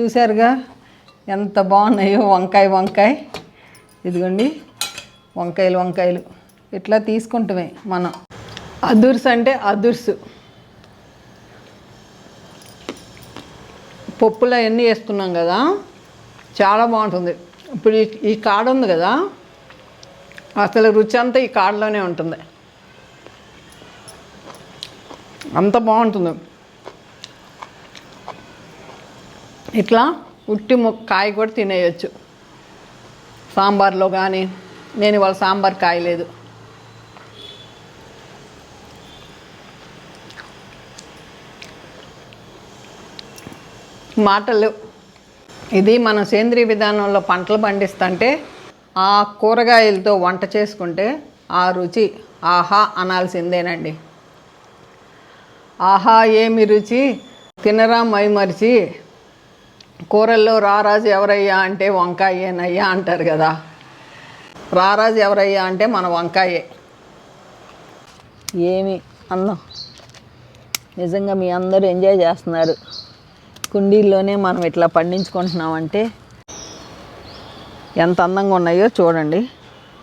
చూశారుగా ఎంత బాగున్నాయో వంకాయ వంకాయ. ఇదిగోండి వంకాయలు వంకాయలు. ఇట్లా తీసుకుంటమే మనం. అదుర్స్ అంటే అదుర్సు. పప్పులు అవన్నీ వేసుకున్నాం కదా చాలా బాగుంటుంది. ఇప్పుడు ఈ ఈ కాడ ఉంది కదా అసలు రుచి అంతా ఈ కాడలోనే ఉంటుంది. అంత బాగుంటుంది. ఇట్లా ఉట్టి ముక్క కాయ కూడా తినేయచ్చు. సాంబార్లో కానీ నేను ఇవాళ సాంబార్ కాయలేదు మాటలు ఇది మనం సేంద్రియ విధానంలో పంటలు పండిస్తుంటే ఆ కూరగాయలతో వంట చేసుకుంటే ఆ రుచి ఆహా అనాల్సిందేనండి. ఆహా ఏమి రుచి? తినరా మైమరిచి కూరల్లో రారాజు ఎవరయ్యా అంటే వంకాయేనయ్యా అంటారు కదా. రారాజు ఎవరయ్యా అంటే మన వంకాయే. ఏమి అందం నిజంగా మీ అందరూ ఎంజాయ్ చేస్తున్నారు. కుండీల్లోనే మనం ఇట్లా పండించుకుంటున్నామంటే ఎంత అందంగా ఉన్నాయో చూడండి.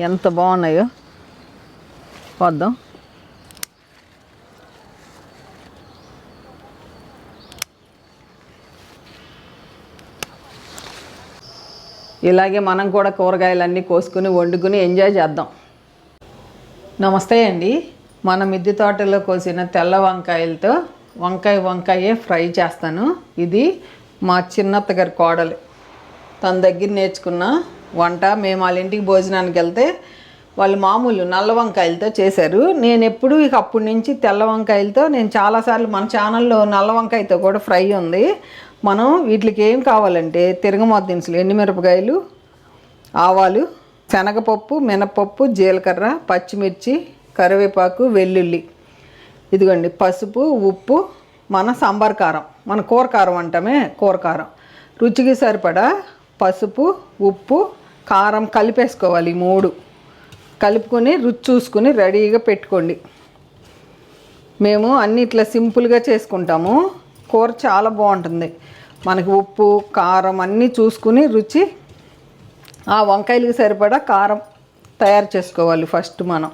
ఎంత బాగున్నాయో. వద్దాం. ఇలాగే మనం కూడా కూరగాయలన్నీ కోసుకుని వండుకుని ఎంజాయ్ చేద్దాం. నమస్తే అండి. మన మిద్దె తోటలో కోసిన తెల్ల వంకాయలతో వంకాయ వంకాయే ఫ్రై చేస్తాను. ఇది మా చిన్నత్తగారి కోడలు. తన దగ్గర నేర్చుకున్న వంట మేము వాళ్ళ ఇంటికి భోజనానికి వెళ్తే వాళ్ళు మామూలు నల్ల వంకాయలతో చేశారు. నేను ఎప్పుడు ఇక అప్పటి నుంచి తెల్ల వంకాయలతో నేను చాలాసార్లు మన ఛానల్లో నల్ల వంకాయతో కూడా ఫ్రై ఉంది. మనం వీటికి ఏం కావాలంటే తిరగమాత దినుసులు ఎండుమిరపకాయలు ఆవాలు శనగపప్పు మినపప్పు జీలకర్ర పచ్చిమిర్చి కరివేపాకు వెల్లుల్లి. ఇదిగోండి పసుపు ఉప్పు మన సాంబార్ కారం. మన కూర కారం అంటామే కూర కారం. రుచికి సరిపడా పసుపు ఉప్పు కారం కలిపేసుకోవాలి ఈ మూడు. కలుపుకొని రుచి చూసుకుని రెడీగా పెట్టుకోండి. మేము అన్ని ఇట్లా సింపుల్గా చేసుకుంటాము. కూర చాలా బాగుంటుంది. మనకి ఉప్పు కారం అన్నీ చూసుకుని రుచి ఆ వంకాయలకి సరిపడా కారం తయారు చేసుకోవాలి ఫస్ట్ మనం.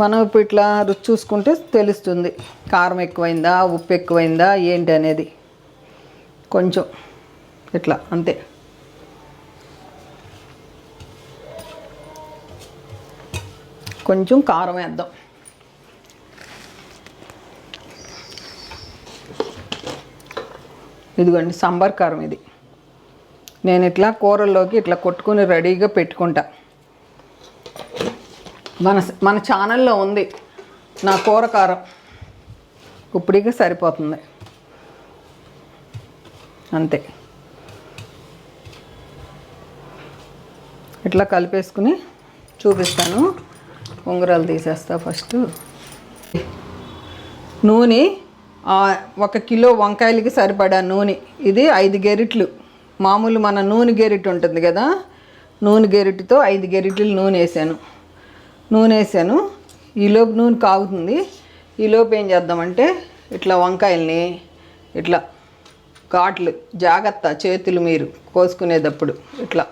మనం ఇప్పుడు ఇట్లా రుచి చూసుకుంటే తెలుస్తుంది. కారం ఎక్కువైందా ఉప్పు ఎక్కువైందా ఏంటి అనేది. కొంచెం ఇట్లా అంతే. కొంచెం కారం వేద్దాం. ఇదిగోండి సాంబార్ కారం ఇది. నేను ఇట్లా కూరల్లోకి ఇట్లా కొట్టుకుని రెడీగా పెట్టుకుంటా. మన మన ఛానల్లో ఉంది నా కూర కారం. ఇప్పటికే సరిపోతుంది. అంతే. ఇట్లా కలిపేసుకుని చూపిస్తాను. ఉంగరాలు తీసేస్తా ఫస్ట్. నూనె ఒక కిలో వంకాయలకి సరిపడా నూనె. ఇది ఐదు గెరిట్లు. మామూలు మన నూనె గెరిట్ ఉంటుంది కదా? నూనె గెరిటితో ఐదు గెరిట్లు నూనె వేసాను. నూనె వేసాను. ఈలోపు నూనె కాగుతుంది. ఈలోపు ఏం చేద్దామంటే ఇట్లా వంకాయల్ని ఇట్లా ఘాట్లు జాగ్రత్త చేతులు మీరు కోసుకునేటప్పుడు ఇట్లా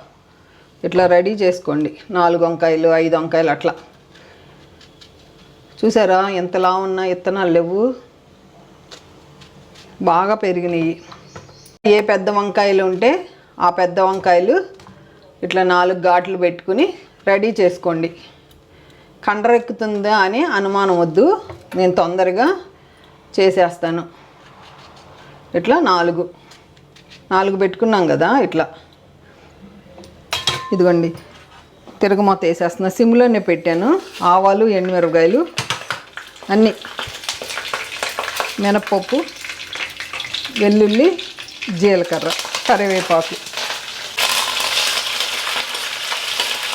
ఇట్లా రెడీ చేసుకోండి. నాలుగు వంకాయలు ఐదు వంకాయలు అట్లా. చూసారా ఎంతలా ఉన్న ఇత్తనాలు లేవు. బాగా పెరిగినాయి. ఏ పెద్ద వంకాయలు ఉంటే ఆ పెద్ద వంకాయలు ఇట్లా నాలుగు ఘాట్లు పెట్టుకుని రెడీ చేసుకోండి. కండరెక్కుతుందా అని అనుమానం వద్దు. నేను తొందరగా చేసేస్తాను. ఇట్లా నాలుగు. నాలుగు పెట్టుకున్నాం కదా ఇట్లా. ఇదిగోండి. తిరగమూత వేసేస్తున్నా. సిమ్లోనే పెట్టాను. ఆవాలు ఎండుమిరపకాయలు అన్నీ. మినప్పప్పు. వెల్లుల్లి జీలకర్ర కరివేపాకు.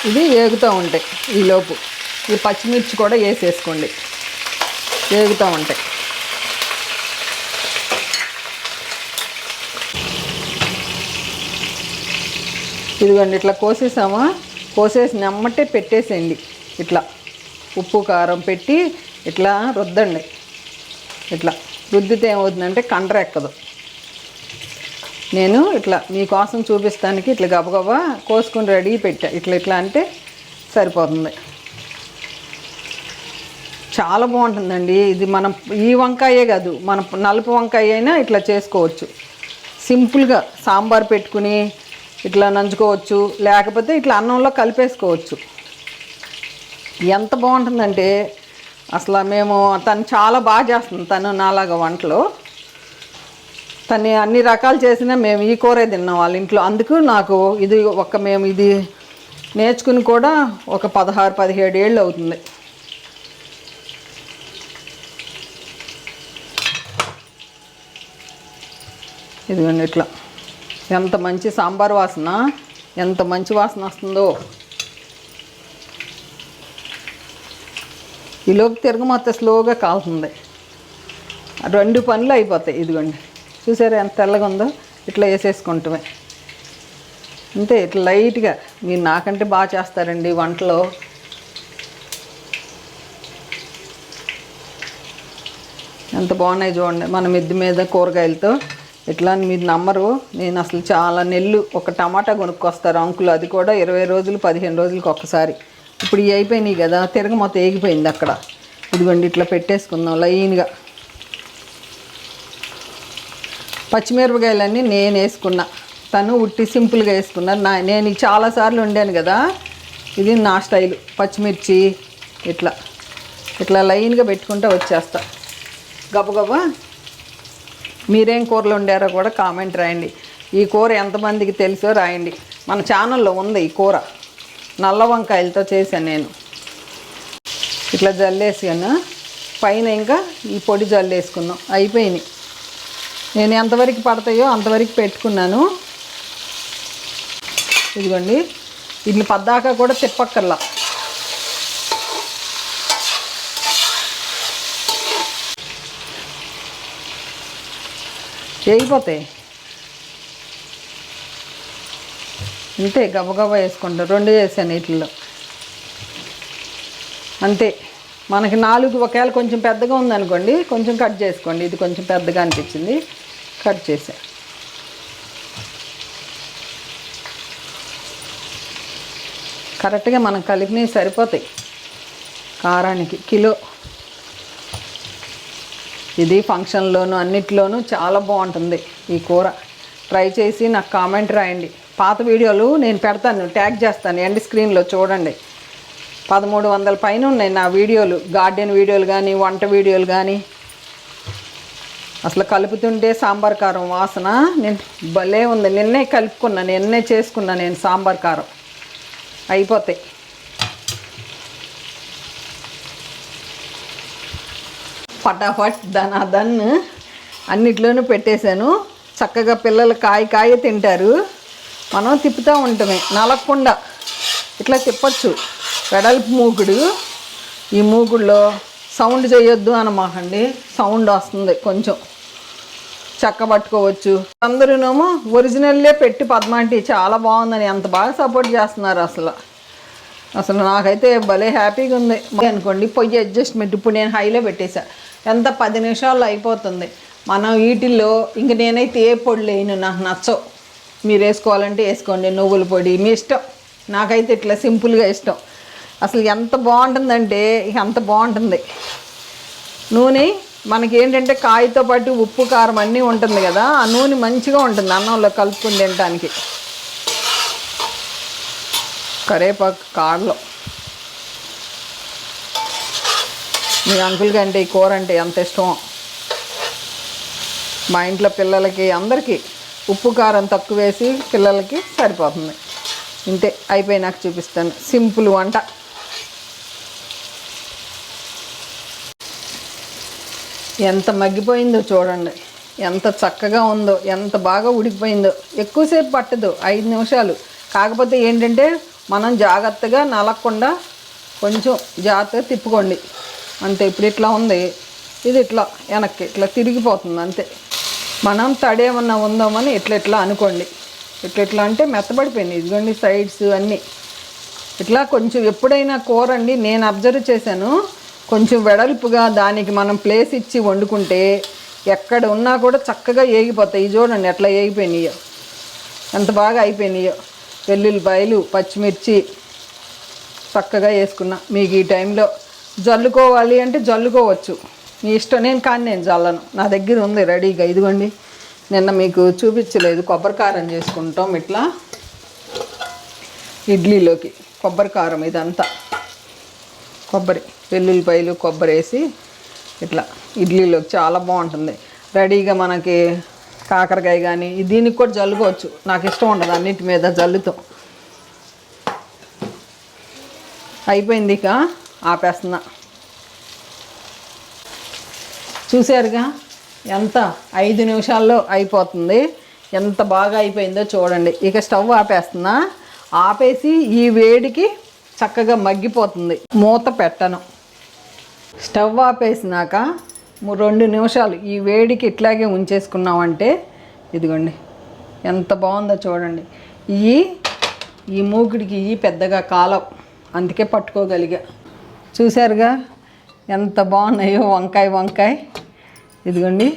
ఇది వేగుతూ ఉంటాయి ఈలోపు ఈ పచ్చిమిర్చి కూడా వేసేసుకోండి. వేగుతూ ఉంటాయి. ఇదిగోండి ఇట్లా కోసేసామా? కోసేసి నమ్మటే పెట్టేసేయండి. ఇట్లా ఉప్పు కారం పెట్టి ఇట్లా రుద్దండి. ఇట్లా రుద్దితే ఏమవుతుందంటే కండ్ర ఎక్కదు నేను ఇట్లా మీకోసం చూపిస్తానికి ఇట్లా గబగబా కోసుకుని రెడీ పెట్టా. ఇట్లా ఇట్లా అంటే సరిపోతుంది. చాలా బాగుంటుందండి. ఇది మనం ఈ వంకాయే కాదు మన నలుపు వంకాయ అయినా ఇట్లా చేసుకోవచ్చు. సింపుల్గా సాంబార్ పెట్టుకుని ఇట్లా నంచుకోవచ్చు లేకపోతే ఇట్లా అన్నంలో కలిపేసుకోవచ్చు. ఎంత బాగుంటుందంటే అసలు మేము తను చాలా బాగా చేస్తుంది తను నాలాగా వంటలు. తను అన్ని రకాలు చేసినా మేము ఈ కూరే తిన్నాం వాళ్ళ ఇంట్లో. అందుకు నాకు ఇది ఒక మేము ఇది నేర్చుకుని కూడా ఒక పదహారు పదిహేడు ఏళ్ళు అవుతుంది. ఇదిగోండి ఇట్లా. ఎంత మంచి సాంబార్ వాసన ఎంత మంచి వాసన వస్తుందో. ఈలోపు తిరగమొత్త స్లోగా కాలుతుంది. రెండు పనులు అయిపోతాయి. ఇదిగోండి. చూసారా ఎంత తెల్లగా ఉందో? ఇట్లా వేసేసుకుంటామే. అంతే ఇట్లా లైట్గా. మీరు నాకంటే బాగా చేస్తారండి వంటలో. ఎంత బాగున్నాయి చూడండి. మన మిద్ది మీద కూరగాయలతో. ఇట్లా అని మీరు నమ్మరు. నేను అసలు చాలా నెల్లు ఒక టమాటా కొనుక్కొస్తారు అంకులు. అది కూడా ఇరవై రోజులు పదిహేను రోజులకి ఒక్కసారి. ఇప్పుడు ఇవి అయిపోయినాయి కదా. తిరగ మొత్తం ఏగిపోయింది అక్కడ. ఇదిగోండి ఇట్లా పెట్టేసుకుందాం లైన్గా. పచ్చిమిరపకాయలన్నీ నేను వేసుకున్నా. తను ఉట్టి సింపుల్గా వేసుకున్నా. నా నేను చాలాసార్లు వండాను కదా ఇది నా స్టైల్. పచ్చిమిర్చి ఇట్లా. ఇట్లా లైన్గా పెట్టుకుంటూ వచ్చేస్తా. గబగబా మీరేం కూరలు వండారో కూడా కామెంట్ రాయండి. ఈ కూర ఎంతమందికి తెలుసో రాయండి. మన ఛానల్లో ఉంది ఈ కూర. నల్ల వంకాయలతో చేశాను నేను. ఇట్లా జల్లేసాను పైన ఇంకా ఈ పొడి జల్లేసుకున్నాం. అయిపోయినాయి. నేను ఎంతవరకు పడతాయో అంతవరకు పెట్టుకున్నాను. ఇదిగోండి. వీటిని పద్దాకా కూడా తిప్పక్కర్లా. వేగిపోతాయి అంతే గబగబా వేసుకుంటాం. రెండు చేశాను వీటిల్లో. అంతే. మనకి నాలుగు ఒకవేళ కొంచెం పెద్దగా ఉందనుకోండి కొంచెం కట్ చేసుకోండి. ఇది కొంచెం పెద్దగా అనిపించింది. కట్ చేసా. కరెక్ట్గా మనం కలిపినవి సరిపోతాయి. కారానికి కిలో. ఇది ఫంక్షన్లోనూ అన్నిట్లోనూ చాలా బాగుంటుంది ఈ కూర. ట్రై చేసి నాకు కామెంట్ రాయండి. పాత వీడియోలు నేను పెడతాను ట్యాగ్ చేస్తాను ఎండ్ స్క్రీన్లో చూడండి. పదమూడు వందల పైన ఉన్నాయి నా వీడియోలు. గార్డెన్ వీడియోలు కానీ వంట వీడియోలు కానీ అసలు కలుపుతుంటే సాంబార్ కారం వాసన. నేను భలే ఉంది. నిన్నే కలుపుకున్నా నిన్నే చేసుకున్నా నేను సాంబార్ కారం. అయిపోతాయి ఫటాఫట్ దన్ దన్ అన్నిట్లోనూ పెట్టేశాను. చక్కగా పిల్లలు కాయ కాయ తింటారు. మనం తిప్పుతూ ఉంటామే. నలగకుండా ఇట్లా తిప్పచ్చు. వెడల్పు మూకుడు. ఈ మూకుడులో సౌండ్ చేయొద్దు అనమాకండి. సౌండ్ వస్తుంది కొంచెం. చెక్క పట్టుకోవచ్చు. అందరూనేమో ఒరిజినల్లే పెట్టి పద్మాంటి చాలా బాగుందని ఎంత బాగా సపోర్ట్ చేస్తున్నారు అసలు. అసలు నాకైతే భలే హ్యాపీగా ఉంది. అనుకోండి పొయ్యి అడ్జస్ట్మెంట్ ఇప్పుడు నేను హైలో పెట్టేశా. ఎంత పది నిమిషాల్లో అయిపోతుంది. మనం వీటిల్లో ఇంక నేనైతే ఏ పొడి లేను నాకు నచ్చవు. మీరు వేసుకోవాలంటే వేసుకోండి. నువ్వుల పొడి మీ ఇష్టం. నాకైతే ఇట్లా సింపుల్గా ఇష్టం. అసలు ఎంత బాగుంటుందంటే ఇక అంత బాగుంటుంది. నూనె మనకి ఏంటంటే కాయతో పాటు ఉప్పు కారం అన్నీ ఉంటుంది కదా ఆ నూనె మంచిగా ఉంటుంది అన్నంలో కలుపుకుని తినడానికి కరేపాకు కాడలో మీ అంకుల్కి అంటే ఈ కూర అంటే ఎంత ఇష్టం మా ఇంట్లో పిల్లలకి అందరికీ ఉప్పు కారం తక్కువ వేసి పిల్లలకి సరిపోతుంది. ఇంతే అయిపోయి నాకు చూపిస్తాను. సింపుల్ వంట. ఎంత మగ్గిపోయిందో చూడండి. ఎంత చక్కగా ఉందో ఎంత బాగా ఉడికిపోయిందో. ఎక్కువసేపు పట్టదు ఐదు నిమిషాలు. కాకపోతే ఏంటంటే మనం జాగ్రత్తగా నలగకుండా కొంచెం జాగ్రత్తగా తిప్పుకోండి. అంతే ఇప్పుడు ఇట్లా ఉంది. ఇది ఇట్లా వెనక్కి ఇట్లా తిరిగిపోతుంది అంతే. మనం తడేమన్నా ఉందామని ఇట్లా ఇట్లా అనుకోండి. ఇట్లా ఇట్లా అంటే మెత్తబడిపోయింది. ఇదిగోండి సైడ్స్ అన్నీ. ఇట్లా కొంచెం ఎప్పుడైనా కూర అండి నేను అబ్జర్వ్ చేశాను. కొంచెం వెడల్పుగా దానికి మనం ప్లేస్ ఇచ్చి వండుకుంటే ఎక్కడ ఉన్నా కూడా చక్కగా ఏగిపోతాయి. చూడండి ఎట్లా ఏగిపోయినాయో. ఎంత బాగా అయిపోయినాయో. వెల్లుల్లిపాయలు పచ్చిమిర్చి చక్కగా వేసుకున్నా. మీకు ఈ టైంలో జల్లుకోవాలి అంటే జల్లుకోవచ్చు. మీ ఇష్టం నేను కానీ నేను జల్లను. నా దగ్గర ఉంది రెడీగా. ఇదిగోండి నిన్న మీకు చూపించలేదు. కొబ్బరి కారం చేసుకుంటాం ఇట్లా. ఇడ్లీలోకి. కొబ్బరి కారం ఇదంతా. కొబ్బరి వెల్లుల్లిపాయలు కొబ్బరి వేసి ఇట్లా ఇడ్లీలోకి చాలా బాగుంటుంది. రెడీగా మనకి కాకరకాయ కానీ దీనికి కూడా జల్లుకోవచ్చు. నాకు ఇష్టం ఉండదు అన్నిటి మీద జల్లుతో. అయిపోయింది ఇక ఆపేస్తున్నా. చూశారుగా ఎంత ఐదు నిమిషాల్లో అయిపోతుంది. ఎంత బాగా అయిపోయిందో చూడండి. ఇక స్టవ్ ఆపేస్తున్నా. ఆపేసి ఈ వేడికి చక్కగా మగ్గిపోతుంది. మూత పెట్టను. స్టవ్ ఆపేసినాక రెండు నిమిషాలు ఈ వేడికి ఇట్లాగే ఉంచేసుకున్నామంటే ఇదిగోండి ఎంత బాగుందో చూడండి. ఈ ఈ మూకుడికి ఈ పెద్దగా కాలం అందుకే పట్టుకోగలిగా. చూశారుగా ఎంత బాగున్నాయో వంకాయ వంకాయ. ఇదిగోండి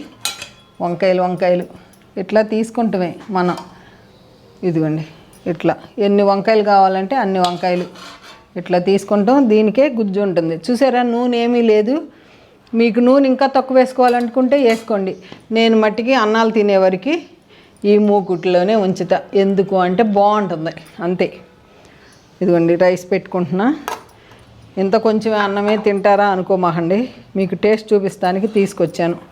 వంకాయలు వంకాయలు. ఇట్లా తీసుకుంటమే మనం. ఇదిగోండి ఇట్లా. ఎన్ని వంకాయలు కావాలంటే అన్ని వంకాయలు. ఇట్లా తీసుకుంటాం దీనికే గుజ్జు ఉంటుంది. చూసారా నూనె ఏమీ లేదు. మీకు నూనె ఇంకా తక్కువ వేసుకోవాలనుకుంటే వేసుకోండి. నేను మట్టికి అన్నాలు తినేవరకు ఈ మూకుట్లోనే ఉంచుతా. ఎందుకు అంటే బాగుంటుంది. అంతే. ఇదిగోండి రైస్ పెట్టుకుంటున్నా. ఇంత కొంచెం అన్నమే తింటారా అనుకోమాకండి. మీకు టేస్ట్ చూపిస్తానికి తీసుకొచ్చాను.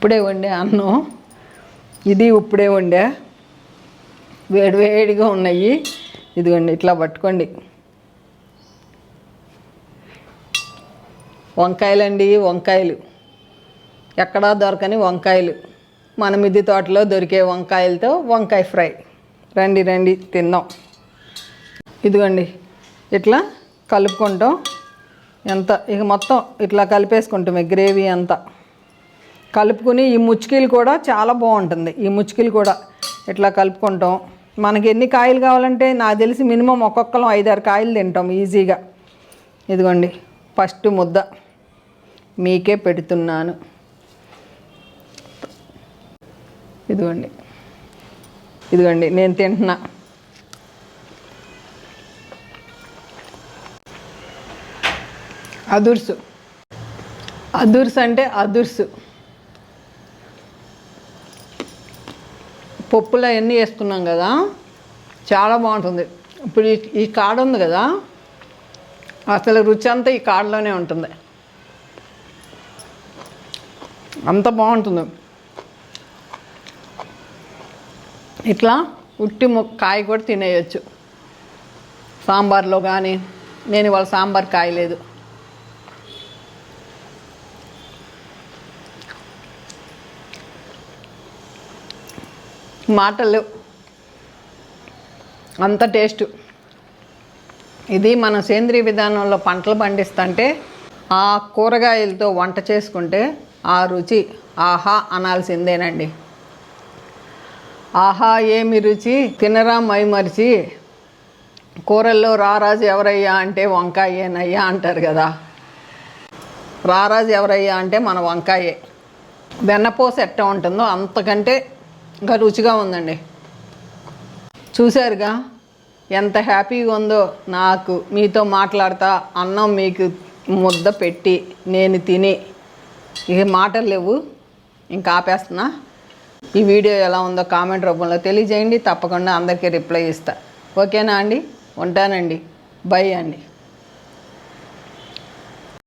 ఇప్పుడే వండే అన్నం. ఇది ఇప్పుడే వండే. వేడి వేడిగా ఉన్నాయి. ఇదిగోండి ఇట్లా పట్టుకోండి. వంకాయలండి వంకాయలు. ఎక్కడా దొరకని వంకాయలు. మన మిద్ది తోటలో దొరికే వంకాయలతో వంకాయ ఫ్రై. రండి రండి తిందాం. ఇదిగోండి ఇట్లా కలుపుకుంటాం. ఎంత ఇక మొత్తం ఇట్లా కలిపేసుకుంటాం గ్రేవీ అంతా. కలుపుకుని ఈ ముచ్చుకీలు కూడా చాలా బాగుంటుంది. ఈ ముచ్చుకీలు కూడా ఇట్లా కలుపుకుంటాం. మనకి ఎన్ని కాయలు కావాలంటే నాకు తెలిసి మినిమం ఒక్కొక్కరం ఐదారు కాయలు తింటాం ఈజీగా. ఇదిగోండి ఫస్ట్ ముద్ద మీకే పెడుతున్నాను. ఇదిగోండి ఇదిగోండి నేను తింటున్నా. అదుర్సు. అదుర్స్ అంటే అదుర్సు. పప్పులో ఎన్ని వేసుకున్నాం కదా చాలా బాగుంటుంది. ఇప్పుడు ఈ కాడ ఉంది కదా అసలు రుచి అంతా ఈ కాడలోనే ఉంటుంది. అంత బాగుంటుంది. ఇట్లా ఉట్టి కాయ కూడా తినేయచ్చు. సాంబార్లో కానీ నేను ఇవాళ సాంబార్ కాయలేదు. మాటలు అంత టేస్ట్. ఇది మన సేంద్రీయ విధానంలో పంటలు పండిస్తుంటే ఆ కూరగాయలతో వంట చేసుకుంటే ఆ రుచి ఆహా అనాల్సిందేనండి. ఆహా ఏమి రుచి తినరా మైమరిచి కూరల్లో రారాజు ఎవరయ్యా అంటే వంకాయేనయ్యా అంటారు కదా. రారాజు ఎవరయ్యా అంటే మన వంకాయే. వెన్నపోస ఎట్ట ఉంటుందో అంతకంటే ఇంకా రుచిగా ఉందండి. చూశారుగా? ఎంత హ్యాపీగా ఉందో నాకు మీతో మాట్లాడతా అన్నం మీకు ముద్ద పెట్టి నేను తిని ఇక మాటలు లేవు. ఇంకా ఆపేస్తున్నా. ఈ వీడియో ఎలా ఉందో కామెంట్ రూపంలో తెలియజేయండి. తప్పకుండా అందరికీ రిప్లై ఇస్తా. ఓకేనా అండి? ఉంటానండి. బై అండి.